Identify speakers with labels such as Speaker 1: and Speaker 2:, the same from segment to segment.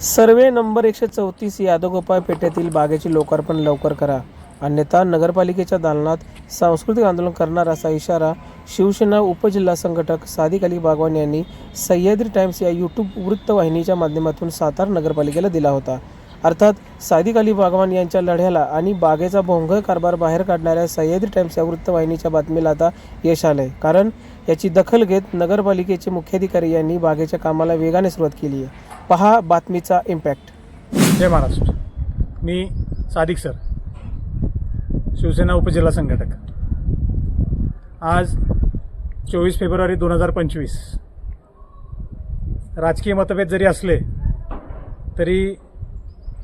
Speaker 1: Survey number एकशे चौतीस यादवगोपाळ पेठेतील बागेचे लोकार्पण लवकर करा. अन्यथा नगरपालिकेच्या दालनात सांस्कृतिक आंदोलन करणार असा इशारा शिवसेना उपजिल्हा संघटक सादिक अली बागवान यांनी सह्याद्री टाइम्स या यूट्यूब वृत्तवाहिनीच्या माध्यमातून सातारा नगरपालिकेला दिला होता. अर्थात सादिक अली बागवान यांच्या लढ्याला आणि बागेचा भोंगळ कारभार बाहेर काढणाऱ्या सह्याद्री टाइम्स या वृत्तवाहिनीच्या बातमीला आता यश आलंय. कारण याची दखल घेत नगरपालिकेचे मुख्याधिकारी यांनी बागेच्या कामाला वेगाने सुरुवात केली आहे. पहा बातमीचा इम्पॅक्ट
Speaker 2: जय महाराष्ट्र. मी सादिक सर शिवसेना उपजिल्हा संघटक. आज चोवीस फेब्रुवारी दोन हजार पंचवीस. राजकीय मतभेद जरी असले तरी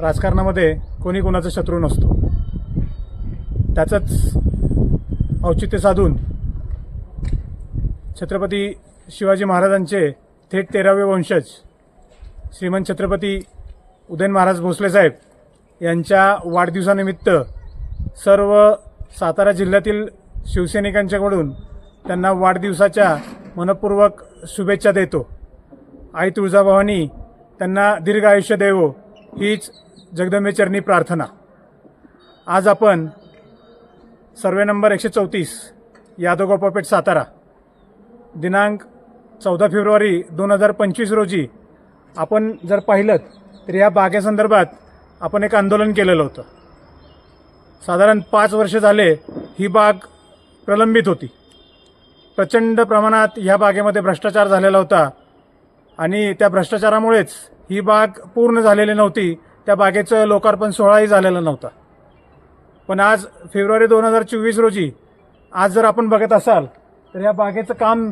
Speaker 2: राजकारणामध्ये कोणी कोणाचा शत्रू नसतो. त्याचंच औचित्य साधून छत्रपती शिवाजी महाराजांचे थेट तेरावे वंशज श्रीमंत छत्रपती उदयन महाराज भोसले साहेब यांच्या वाढदिवसानिमित्त सर्व सातारा जिल्ह्यातील शिवसैनिकांच्याकडून त्यांना वाढदिवसाच्या मनपूर्वक शुभेच्छा देतो. आई तुळजाभवानी त्यांना दीर्घ आयुष्य देवो हीच जगदंबेचरणी प्रार्थना. आज आपण सर्वे नंबर एकशे चौतीस यादवगोपापेठ सातारा दिनांक चौदा फेब्रुवारी दोन हजार पंचवीस रोजी आपण जर पाहिलं तर या बागेसंदर्भात आपण एक आंदोलन केलेलं होतं. साधारण पाच वर्ष झाले ही बाग प्रलंबित होती. प्रचंड प्रमाणात ह्या बागेमध्ये भ्रष्टाचार झालेला होता आणि त्या भ्रष्टाचारामुळेच ही बाग पूर्ण झालेली नव्हती. त्या बागेचं लोकार्पण सोहळाही झालेला नव्हता. पण आज फेब्रुवारी दोन हजार चोवीस रोजी आज जर आपण बघत असाल तर या बागेचं काम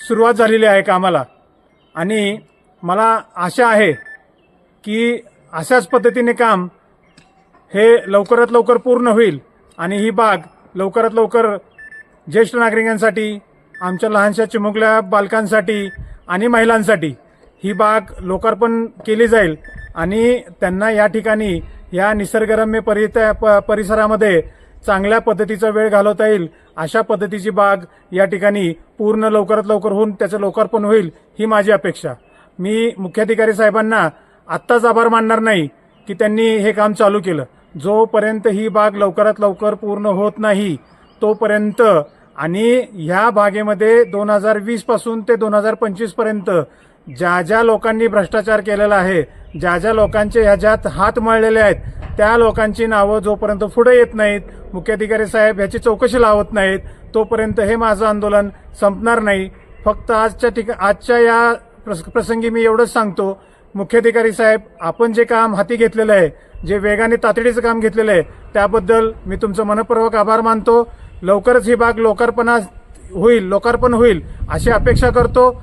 Speaker 2: सुरुवात झालेली आहे कामाला. आणि मला आशा आहे की अशाच पद्धतीने काम हे लवकरात लवकर पूर्ण होईल आणि ही बाग लवकरात लवकर ज्येष्ठ नागरिकांसाठी आमच्या लहानशा चिमुकल्या बालकांसाठी आणि महिलांसाठी ही बाग लोकार्पण केली जाईल आणि त्यांना या ठिकाणी या निसर्गरम्य परि प- परिसरामध्ये चांगल्या पद्धतीचा वेळ घालवता येईल. अशा पद्धतीची बाग या ठिकाणी पूर्ण लवकरात लवकर होऊन त्याचं लोकार्पण होईल ही माझी अपेक्षा. मी मुख्याधिकारी साहेबांना आत्ताच आभार मानणार नाही की त्यांनी हे काम चालू केलं. जोपर्यंत ही बाग लवकरात लवकर पूर्ण होत नाही तोपर्यंत आणि ह्या बागेमध्ये दोन हजार वीसपासून ते दोन हजार पंचवीसपर्यंत ज्या ज्या लोकांनी भ्रष्टाचार केलेला आहे ज्या ज्या लोकांचे ह्याच्यात हात मळलेले आहेत त्या लोकांची नावं जोपर्यंत पुढे येत नाहीत मुख्याधिकारी साहेब ह्याची चौकशी लावत नाहीत तोपर्यंत हे माझं आंदोलन संपणार नाही. फक्त आजच्या ठिका आजच्या या प्रस- प्रसंगी मी एवढंच सांगतो. मुख्याधिकारी साहेब आपण जे काम हाती घेतलेलं आहे जे वेगाने तातडीचं काम घेतलेलं आहे त्याबद्दल मी तुमचं मनपूर्वक आभार मानतो. लवकरच ही बाग लोकार्पणा होईल लोकार्पण होईल अशी अपेक्षा करतो.